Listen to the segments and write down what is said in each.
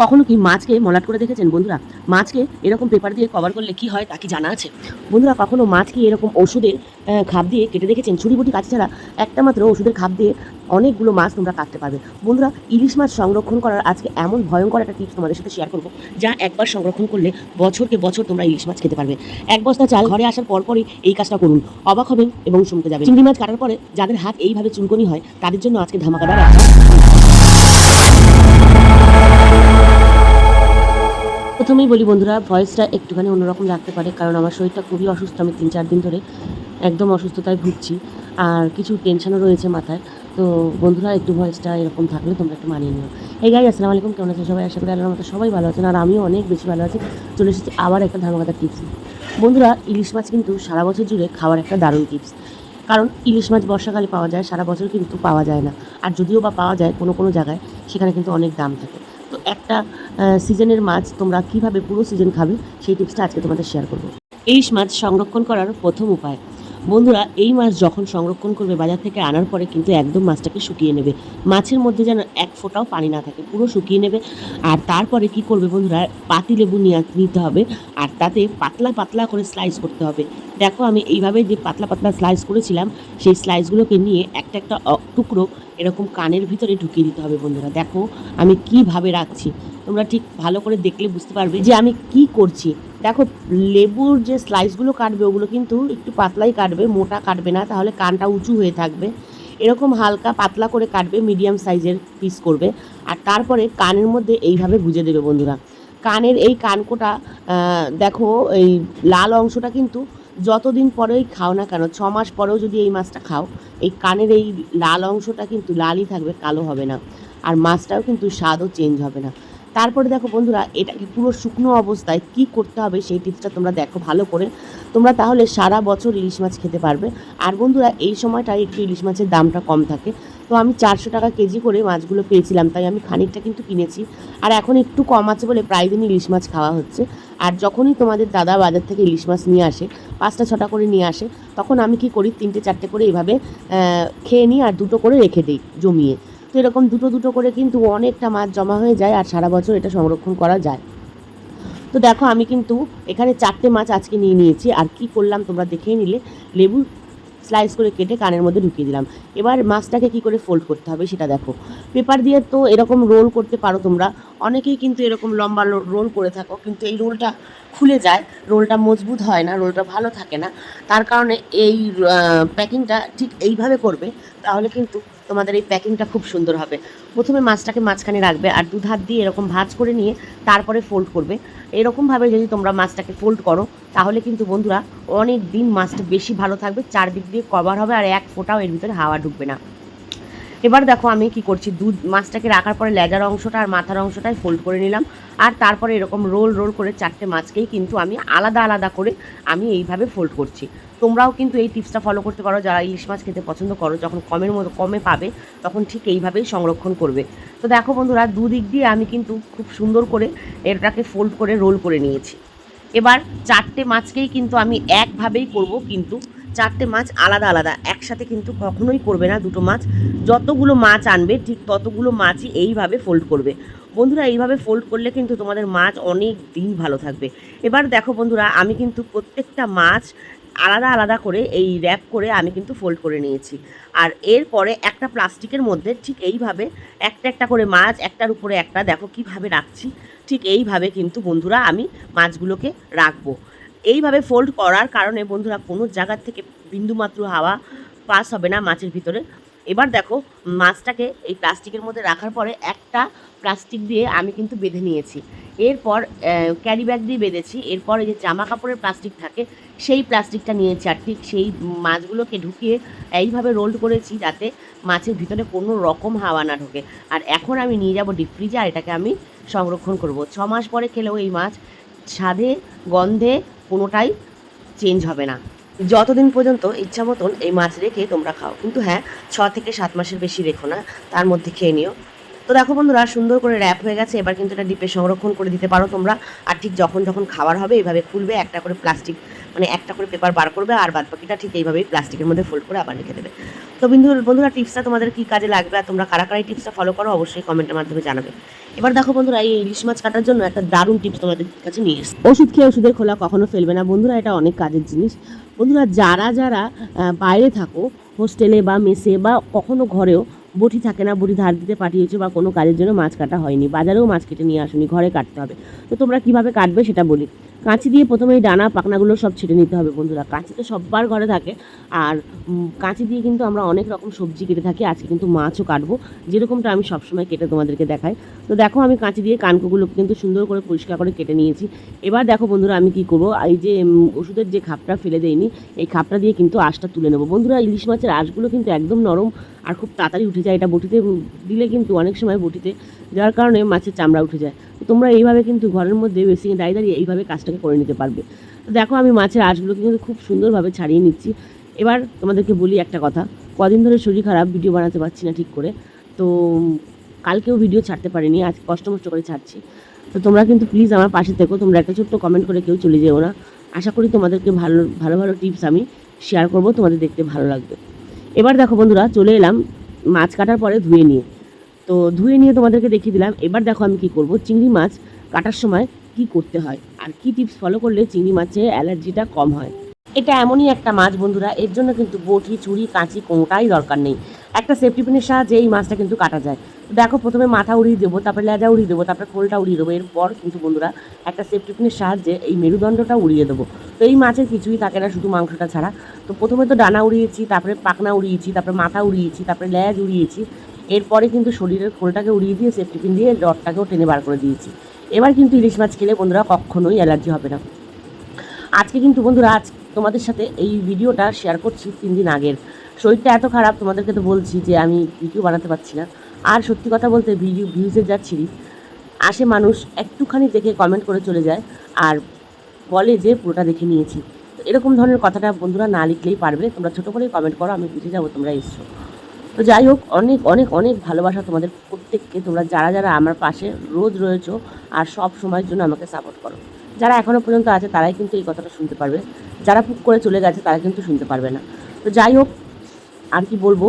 কখনো কি মাছকে মলাট করে দেখেছেন বন্ধুরা? মাছকে এরকম পেপার দিয়ে কভার করলে কি হয় তা কি জানা আছে? বন্ধুরা, কখনো মাছকে এরকম ওষুধের খাপ দিয়ে কেটে দেখেছেন? ছুরি বুটি কাছে ছাড়া একটা মাত্র ওষুধের খাপ দিয়ে অনেকগুলো মাছ তোমরা কাটতে পারবে। বন্ধুরা, ইলিশ মাছ সংরক্ষণ করার আজকে এমন ভয়ঙ্কর একটা টিপস তোমাদের সাথে শেয়ার করব, যা একবার সংরক্ষণ করলে বছরকে বছর তোমরা ইলিশ মাছ খেতে পারবে। এক বস্তা চাল ঘরে আসার পরপরই এই কাজটা করুন। অবাক হবেন এবং চমকে যাবে চিংড়ি মাছ কাটার পরে যাদের হাত এইভাবে চুলকনি হয়, তাদের জন্য আজকে ধামাকাদার একটা প্রথমেই বলি বন্ধুরা, ভয়েসটা একটুখানি অন্যরকম লাগতে পারে, কারণ আমার শরীরটা খুবই অসুস্থ, আমি তিন চার দিন ধরে একদম অসুস্থতায় ভুগছি, আর কিছু টেনশনও রয়েছে মাথায়। তো বন্ধুরা, একটু ভয়েসটা এরকম থাকলে তোমরা একটু মানিয়ে নিও। এই গাই আসসালামু আলাইকুম, কেমন আছেন সবাই? আশা করি আল্লাহর মতো সবাই ভালো আছেন, আর আমিও অনেক বেশি ভালো আছি। চলে এসেছি আবার একটা ধামাকাদার টিপস বন্ধুরা, ইলিশ মাছ কিন্তু সারা বছর জুড়ে খাওয়ার একটা দারুণ টিপস কারণ ইলিশ মাছ বর্ষাকালে পাওয়া যায়, সারা বছর কিন্তু পাওয়া যায় না। আর যদিও বা পাওয়া যায় কোনো কোনো জায়গায়, সেখানে কিন্তু অনেক দাম থাকে। একটা সিজনের মাছ তোমরা কীভাবে পুরো সিজন খাবে, সেই টিপসটা আজকে তোমাদের শেয়ার করব। ইলিশ মাছ সংরক্ষণ করার প্রথম উপায়। বন্ধুরা, এই মাছ যখন সংরক্ষণ করবে বাজার থেকে আনার পরে কিন্তু একদম মাছটাকে শুকিয়ে নেবে। মাছের মধ্যে যেন এক ফোঁটাও পানি না থাকে, পুরো শুকিয়ে নেবে। আর তারপরে কি করবে বন্ধুরা, পাতি লেবু নিয়ে নিতে হবে, আর তাতে পাতলা পাতলা করে স্লাইস করতে হবে। দেখো, আমি এইভাবে যে পাতলা পাতলা স্লাইস করেছিলাম, সেই স্লাইসগুলোকে নিয়ে একটা একটা টুকরো এরকম কানের ভিতরে ঢুকিয়ে দিতে হবে বন্ধুরা। দেখো, আমি কীভাবে রাখছি। তোমরা ঠিক ভালো করে দেখলে বুঝতে পারবে যে আমি কি করছি। দেখো, লেবুর যে স্লাইসগুলো কাটবে, ওগুলো কিন্তু একটু পাতলাই কাটবে, মোটা কাটবে না, তাহলে কানটা উঁচু হয়ে থাকবে। এরকম হালকা পাতলা করে কাটবে মিডিয়াম সাইজের পিস করবে। আর তারপরে কানের মধ্যে এইভাবে গুজে দেবে বন্ধুরা। কানের এই কানকোটা দেখো, এই লাল অংশটা কিন্তু যতদিন পরেই খাও না কেন ছ মাস পরেও যদি এই মাছটা খাও, এই কানের এই লাল অংশটা কিন্তু লালই থাকবে, কালো হবে না। আর মাছটাও কিন্তু স্বাদও চেঞ্জ হবে না। তারপরে দেখো বন্ধুরা, এটাকে পুরো শুকনো অবস্থায় কি করতে হবে সেই টিপসটা তোমরা দেখো ভালো করে। তোমরা তাহলে সারা বছর ইলিশ মাছ খেতে পারবে। আর বন্ধুরা, এই সময়টায় একটু ইলিশ মাছের দামটা কম থাকে। তো আমি চারশো টাকা কেজি করে মাছগুলো পেয়েছিলাম তাই আমি খানিকটা কিন্তু কিনেছি। আর এখন একটু কম আছে বলে প্রায় দিনই ইলিশ মাছ খাওয়া হচ্ছে। আর যখনই তোমাদের দাদা বাজার থেকে ইলিশ মাছ নিয়ে আসে পাঁচটা ছটা করে নিয়ে আসে তখন আমি কি করি তিনটে চারটে করে এইভাবে আহ, খেয়ে নিই আর দুটো করে রেখে দিই জমিয়ে। তো এরকম দুটো দুটো করে কিন্তু অনেকটা মাছ জমা হয়ে যায় আর সারা বছর এটা সংরক্ষণ করা যায়। তো দেখো আমি কিন্তু এখানে চারটে মাছ আজকে নিয়ে নিয়েছি আর কি করলাম তোমরা দেখেই নিলে। লেবু স্লাইস করে কেটে কানের মধ্যে ঢুকিয়ে দিলাম। এবার মাছটাকে কি করে ফোল্ড করতে হবে সেটা দেখো। পেপার দিয়ে তো এরকম রোল করতে পারো তোমরা। অনেকেই কিন্তু এরকম লম্বা রোল করে থাকো, কিন্তু এই রোলটা খুলে যায়। রোলটা মজবুত হয় না রোলটা ভালো থাকে না। তার কারণে এই প্যাকিংটা ঠিক এইভাবে করবে, তাহলে কিন্তু তোমাদের এই প্যাকিংটা খুব সুন্দর হবে। প্রথমে মাছটাকে মাঝখানে রাখবে আর দু হাত দিয়ে এরকম ভাজ করে নিয়ে তারপরে ফোল্ড করবে। এরকমভাবে যদি তোমরা মাছটাকে ফোল্ড করো, তাহলে কিন্তু বন্ধুরা অনেক দিন মাছটা বেশি ভালো থাকবে, চারদিক দিয়ে কভার হবে আর এক ফোঁটাও এর ভিতরে হাওয়া ঢুকবে না। এবার দেখো আমি কি করছি দুধ মাছটাকে রাখার পরে লেজার অংশটা আর মাথার অংশটাই ফোল্ড করে নিলাম। আর তারপরে এরকম রোল রোল করে চারটে মাছকেই কিন্তু আমি আলাদা আলাদা করে আমি এইভাবে ফোল্ড করছি। তোমরাও কিন্তু এই টিপসটা ফলো করতে পারো, যারা ইলিশ মাছ খেতে পছন্দ করো, যখন কমের মতো, কমে পাবে, তখন ঠিক এইভাবেই সংরক্ষণ করবে। তো দেখো বন্ধুরা, দুদিক দিয়ে আমি কিন্তু খুব সুন্দর করে এটাকে ফোল্ড করে রোল করে নিয়েছি। এবার চারটে মাছকেই কিন্তু আমি একভাবেই করব কিন্তু চারটে মাছ আলাদা আলাদা, একসাথে কিন্তু কখনোই করবে না দুটো মাছ। যতগুলো মাছ আনবে, ঠিক ততগুলো মাছই এইভাবে ফোল্ড করবে। বন্ধুরা, এইভাবে ফোল্ড করলে কিন্তু তোমাদের মাছ অনেক দিন ভালো থাকবে। এবার দেখো বন্ধুরা, আমি কিন্তু প্রত্যেকটা মাছ আলাদা আলাদা করে এই র্যাপ করে আমি কিন্তু ফোল্ড করে নিয়েছি। আর এরপরে একটা প্লাস্টিকের মধ্যে ঠিক এইভাবে একটা একটা করে মাছ, একটার উপরে একটা, দেখো কীভাবে রাখছি, ঠিক এইভাবে কিন্তু বন্ধুরা আমি মাছগুলোকে রাখব। এইভাবে ফোল্ড করার কারণে বন্ধুরা কোনো জায়গার থেকে বিন্দুমাত্র হাওয়া পাস হবে না মাছের ভিতরে। এবার দেখো, মাছটাকে এই প্লাস্টিকের মধ্যে রাখার পরে একটা প্লাস্টিক দিয়ে আমি কিন্তু বেঁধে নিয়েছি। এরপর ক্যারি ব্যাগ দিয়ে বেঁধেছি। এরপর যে জামা কাপড়ের প্লাস্টিক থাকে, সেই প্লাস্টিকটা নিয়েছি আর ঠিক সেই মাছগুলোকে ঢুকিয়ে এইভাবে রোল্ড করেছি যাতে মাছের ভিতরে কোনো রকম হাওয়া না ঢোকে। আর এখন আমি নিয়ে যাব ডিপ ফ্রিজে আর এটাকে আমি সংরক্ষণ করব। ছ মাস পরে খেলেও এই মাছ স্বাদে, গন্ধে কোনোটাই চেঞ্জ হবে না। যতদিন পর্যন্ত ইচ্ছা মতন এই মাছ রেখে তোমরা খাও। কিন্তু হ্যাঁ ছ থেকে সাত মাসের বেশি রেখো না, তার মধ্যে খেয়ে নিও। তো দেখো বন্ধুরা, সুন্দর করে র্যাপ হয়ে গেছে। এবার কিন্তু এটা ডিপে সংরক্ষণ করে দিতে পারো তোমরা। আর ঠিক যখন যখন খাবার হবে এইভাবে খুলবে, একটা করে প্লাস্টিক মানে একটা করে পেপার বার করবে আর বাদ বাকিটা ঠিক এইভাবেই প্লাস্টিকের মধ্যে ফোল্ড করে আবার রেখে দেবে। তো বিন্দু, বন্ধুরা টিপসটা তোমাদের কী কাজে লাগবে আর তোমরা কারা কারা এই টিপসটা ফলো করো অবশ্যই কমেন্টের মাধ্যমে জানাবে। এবার দেখো বন্ধুরা, এই ইলিশ মাছ কাটার জন্য একটা দারুণ টিপস তোমাদের কাছে নিয়ে এসেছি। ওষুধ খেয়ে ওষুধের খোলা কখনো ফেলবে না। বন্ধুরা, এটা অনেক কাজের জিনিস। বন্ধুরা, যারা যারা বাইরে থাকো হোস্টেলে বা মেসে বা কখনো ঘরেও বটি থাকে না, বটি ধার দিতে পাঠিয়েছো বা কোনো কাজের জন্য মাছ কাটা হয়নি, বাজারেও মাছ কেটে নিয়ে আসুনি, ঘরে কাটতে হবে। তো তোমরা কীভাবে কাটবে সেটা বলি। কাঁচি দিয়ে প্রথমে এই ডানা পাখনাগুলো সব ছেটে নিতে হবে বন্ধুরা। কাঁচি তো সব্বার ঘরে থাকে আর কাঁচি দিয়ে কিন্তু আমরা অনেক রকম সবজি কেটে থাকি। আজকে কিন্তু মাছও কাটবো। যেরকমটা আমি সবসময় কেটে তোমাদেরকে দেখাই। তো দেখো আমি কাঁচি দিয়ে কানকুগুলো কিন্তু সুন্দর করে পরিষ্কার করে কেটে নিয়েছি। এবার দেখো বন্ধুরা আমি কি করব? এই যে ওষুধের যে খাপটা ফেলে দেয়নি এই খাপটা দিয়ে কিন্তু আঁশটা তুলে নেব। বন্ধুরা ইলিশ মাছের আঁশগুলো কিন্তু একদম নরম আর খুব তাড়াতাড়ি উঠে যায়। এটা বটিতে দিলে কিন্তু অনেক সময় বটিতে যার কারণে মাছের চামড়া উঠে যায়। তো তোমরা এইভাবে কিন্তু ঘরের মধ্যে বেসিংয়ে দাঁড়িয়ে দাঁড়িয়ে এইভাবে কাজটাকে করে নিতে পারবে। তো দেখো আমি মাছের আঁশগুলোকে কিন্তু খুব সুন্দরভাবে ছাড়িয়ে নিচ্ছি। এবার তোমাদেরকে বলি একটা কথা। কদিন ধরে শরীর খারাপ ভিডিও বানাতে পারছি না ঠিক করে। তো কালকেও ভিডিও ছাড়তে পারিনি, আজ কষ্ট মষ্ট করে ছাড়ছি। তো তোমরা কিন্তু প্লিজ আমার পাশে থেকো, তোমরা একটা ছোট্ট কমেন্ট করে কেউ চলে যেও না। আশা করি তোমাদেরকে ভালো ভালো ভালো টিপস আমি শেয়ার করব, তোমাদের দেখতে ভালো লাগবে। এবার দেখো বন্ধুরা, চলে এলাম মাছ কাটার পরে ধুয়ে নিয়ে। তো ধুয়ে নিয়ে তোমাদেরকে দেখিয়ে দিলাম, এবার দেখো আমি কি করব, চিংড়ি মাছ কাটার সময় কি করতে হয়, আর কি টিপস ফলো করলে চিংড়ি মাছে অ্যালার্জিটা কম হয়। এটা এমনই একটা মাছ বন্ধুরা, এর জন্য কিন্তু বটি, ছুরি, কাঁচি কোনোটাই দরকার নেই। একটা সেফটি পিনের সাহায্যে এই মাছটা কিন্তু কাটা যায়। দেখো প্রথমে মাথা উড়িয়ে দেবো, তারপরে লেজা উড়িয়ে দেবো, তারপরে খোলটা উড়িয়ে দেবো, এরপর কিন্তু বন্ধুরা একটা সেফটি পিনের সাহায্যে এই মেরুদণ্ডটা উড়িয়ে দেবো। এই মাছের কিছুই থাকে না শুধু মাংসটা ছাড়া। তো প্রথমে তো ডানা উড়িয়েছি, তারপরে পাখনা উড়িয়েছি, তারপরে মাথা উড়িয়েছি, তারপরে ল্যাজ উড়িয়েছি। এরপরে কিন্তু শরীরের খোলটাকে উড়িয়ে দিয়ে সেফটি পিন দিয়ে রডটাকেও টেনে বার করে দিয়েছি। এবার কিন্তু ইলিশ মাছ খেলে বন্ধুরা কখনোই অ্যালার্জি হবে না। আজকে কিন্তু বন্ধুরা, আজ তোমাদের সাথে এই ভিডিওটা শেয়ার করছি তিন দিন আগের। শরীরটা এত খারাপ, তোমাদেরকে তো বলছি যে আমি ভিডিও বানাতে পারছি না। আর সত্যি কথা বলতে ভিডিও ভিউজের যাচ্ছি আসে মানুষ একটুখানি দেখে কমেন্ট করে চলে যায়। আর বলে যে পুরোটা দেখে নিয়েছি। তো এরকম ধরনের কথাটা বন্ধুরা না লিখলেই পারবে। তোমরা ছোটো করেই কমেন্ট করো, আমি বুঝে যাব তোমরা এসছো। তো যাই হোক, অনেক অনেক অনেক ভালোবাসা তোমাদের প্রত্যেককে। তোমরা যারা যারা আমার পাশে রোজ রয়েছো আর সব সময়ের জন্য আমাকে সাপোর্ট করো। যারা এখনও পর্যন্ত আছে, তারাই কিন্তু এই কথাটা শুনতে পারবে। যারা পুক করে চলে গেছে, তারা কিন্তু শুনতে পারবে না। তো যাই হোক, আর কি বলব?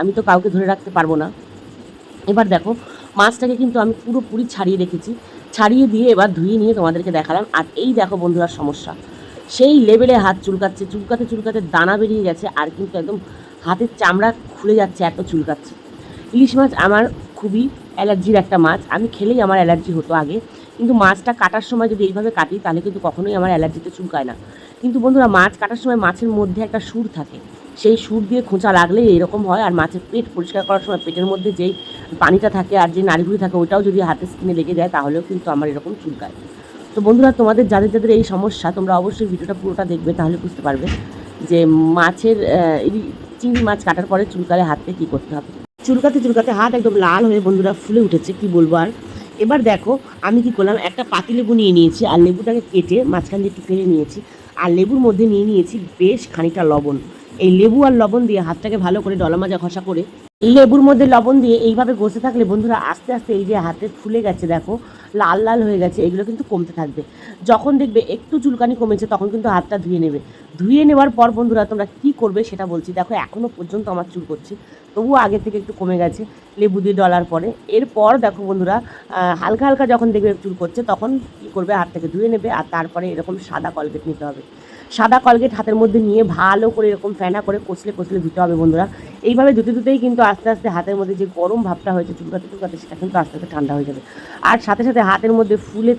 আমি তো কাউকে ধরে রাখতে পারব না। এবার দেখো, মাছটাকে কিন্তু আমি পুরোপুরি ছাড়িয়ে রেখেছি। ছাড়িয়ে দিয়ে এবার ধুয়ে নিয়ে তোমাদেরকে দেখালাম। আর এই দেখো বন্ধুরা সমস্যা। সেই লেভেলে হাত চুলকাচ্ছে, চুলকাতে চুলকাতে দানা বেরিয়ে গেছে আর কিন্তু একদম হাতের চামড়া খুলে যাচ্ছে এত চুলকাচ্ছে। ইলিশ মাছ আমার খুবই অ্যালার্জির একটা মাছ। আমি খেলেই আমার অ্যালার্জি হতো আগে। কিন্তু মাছটা কাটার সময় যদি এইভাবে কাটি, তাহলে কিন্তু কখনোই আমার অ্যালার্জিতে চুলকায় না। কিন্তু বন্ধুরা, মাছ কাটার সময় মাছের মধ্যে একটা সুর থাকে। সেই সুর দিয়ে খোঁচা লাগলে এরকম হয়। আর মাছের পেট পরিষ্কার করার সময় পেটের মধ্যে যেই পানিটা থাকে আর যে নাড়িগুলি থাকে ওটাও যদি হাতের স্কিনে লেগে যায়, তাহলেও কিন্তু আমার এরকম চুলকায়। তো বন্ধুরা, তোমাদের, যাদের যাদের এই সমস্যা, তোমরা অবশ্যই ভিডিওটা পুরোটা দেখবে, তাহলে বুঝতে পারবে যে মাছের এই চিংড়ি মাছ কাটার পরে চুলকালে হাতে কী করতে হবে। চুলকাতে চুলকাতে হাত একদম লাল হয়ে বন্ধুরা ফুলে উঠেছে, কি বলব আর। এবার দেখো, আমি কি করলাম, একটা পাতি লেবু নিয়ে নিয়েছি, আর লেবুটাকে কেটে মাঝখান দিয়ে একটু ফেলে নিয়েছি। আর লেবুর মধ্যে নিয়ে নিয়েছি বেশ খানিকটা লবণ। এই লেবু আর লবণ দিয়ে হাতটাকে ভালো করে ডলা মাজা ঘষা করে লেবুর মধ্যে লবণ দিয়ে এইভাবে ঘষে থাকলে বন্ধুরা আস্তে আস্তে এই যে হাতে ফুলে গেছে দেখো, লাল লাল হয়ে গেছে, এগুলো কিন্তু কমতে থাকবে। যখন দেখবে একটু চুলকানি কমেছে তখন কিন্তু হাতটা ধুয়ে নেবে। ধুয়ে নেওয়ার পর বন্ধুরা তোমরা কী করবে সেটা বলছি, দেখো এখনও পর্যন্ত আমার চুল করছে, তবুও আগে থেকে একটু কমে গেছে লেবু দিয়ে ডলার পরে। এরপর দেখো বন্ধুরা হালকা হালকা যখন দেখবে চুল করছে তখন কী করবে, হাতটাকে ধুয়ে নেবে আর তারপরে এরকম সাদা কলগেট নিতে হবে। সাদা কলগেট হাতের মধ্যে নিয়ে ভালো করে এরকম ফেনা করে কষলে কষলে ধুতে হবে বন্ধুরা। এইভাবে ধুতে ধুতেই কিন্তু আস্তে আস্তে হাতের মধ্যে যে গরম ভাবটা হয়েছে, চুলকাতে চুলকাতে, সেটা কিন্তু আস্তে আস্তে ঠান্ডা হয়ে যাবে। আর সাথে সাথে হাতের মধ্যে ফুলে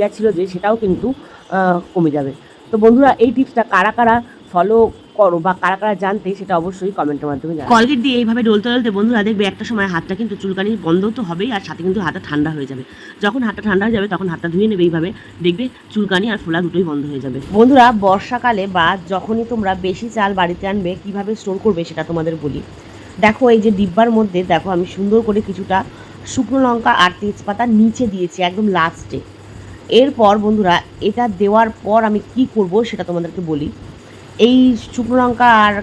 গেছিল যে, সেটাও কিন্তু কমে যাবে। তো বন্ধুরা, এই টিপসটা কারা কারা ফলো করো বা কারা কারা জানতে সেটা অবশ্যই কমেন্টের মাধ্যমে জানাও কলগেট দিয়ে এইভাবে ডলতে ডলতে বন্ধুরা দেখবে একটা সময় হাতটা কিন্তু চুলকানি বন্ধ তো হবেই আর সাথে কিন্তু হাতটা ঠান্ডা হয়ে যাবে। যখন হাতটা ঠান্ডা হয়ে যাবে তখন হাতটা ধুয়ে নেবে এইভাবে দেখবে চুলকানি আর ফোলা দুটোই বন্ধ হয়ে যাবে। বন্ধুরা বর্ষাকালে বা যখনই তোমরা বেশি চাল বাড়িতে আনবে কীভাবে স্টোর করবে সেটা তোমাদের বলি। দেখো এই যে ডিব্বার মধ্যে দেখো আমি সুন্দর করে কিছুটা শুকনো লঙ্কা আর তেজপাতা নিচে দিয়েছি একদম লাস্টে এরপর বন্ধুরা এটা দেওয়ার পর আমি কি করব সেটা তোমাদেরকে বলি। এই শুকনো লঙ্কা আর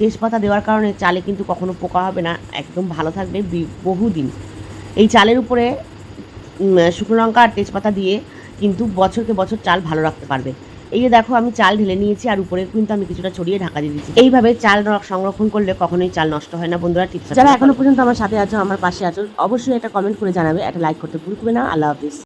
তেজপাতা দেওয়ার কারণে চালে কিন্তু কখনো পোকা হবে না। একদম ভালো থাকবে বহুদিন। এই চালের উপরে শুকনো লঙ্কা আর তেজপাতা দিয়ে কিন্তু বছরকে বছর চাল ভালো রাখতে পারবে। এই যে দেখো আমি চাল ঢেলে নিয়েছি আর উপরে কিন্তু আমি কিছুটা ছড়িয়ে ঢাকা দিয়ে দিচ্ছি। এইভাবে চাল সংরক্ষণ করলে কখনোই চাল নষ্ট হয় না। বন্ধুরা টিপস যারা এখনও পর্যন্ত আমার সাথে আছো আমার পাশে আছো অবশ্যই একটা কমেন্ট করে জানাবে। একটা লাইক করতে ভুল করবে না। আল্লাহ হাফিজ।